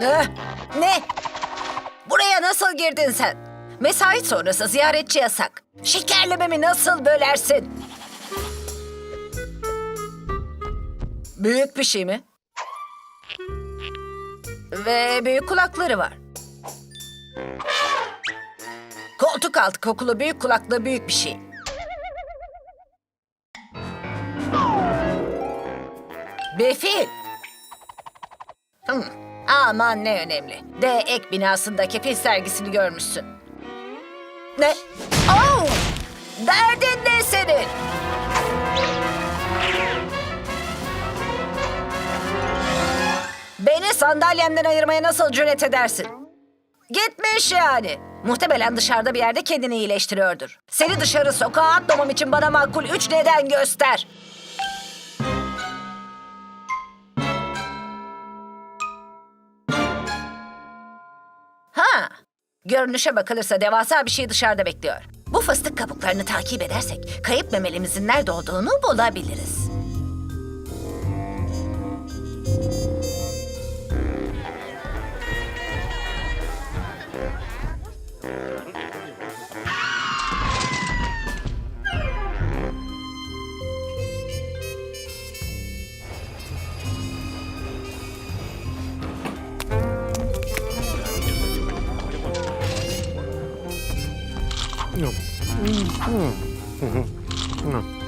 Eh, ne? Buraya nasıl girdin sen? Mesai sonrası ziyaretçi yasak. Şekerlememi nasıl bölersin? Büyük bir şey mi? Ve büyük kulakları var. Koltuk altı kokulu büyük kulaklı büyük bir şey. Bir fil. Hmm, Aman ne önemli. D ek binasındaki fil sergisini görmüşsün. Ne? Oh! Derdin ne senin? Beni sandalyemden ayırmaya nasıl cüret edersin? Gitmiş yani. Muhtemelen dışarıda bir yerde kendini iyileştiriyordur. Seni dışarı sokağa atmamam için bana makul üç neden göster. Görünüşe bakılırsa devasa bir şey dışarıda bekliyor. Bu fıstık kabuklarını takip edersek kayıp memelimizin nerede olduğunu bulabiliriz. 음. 음. 음.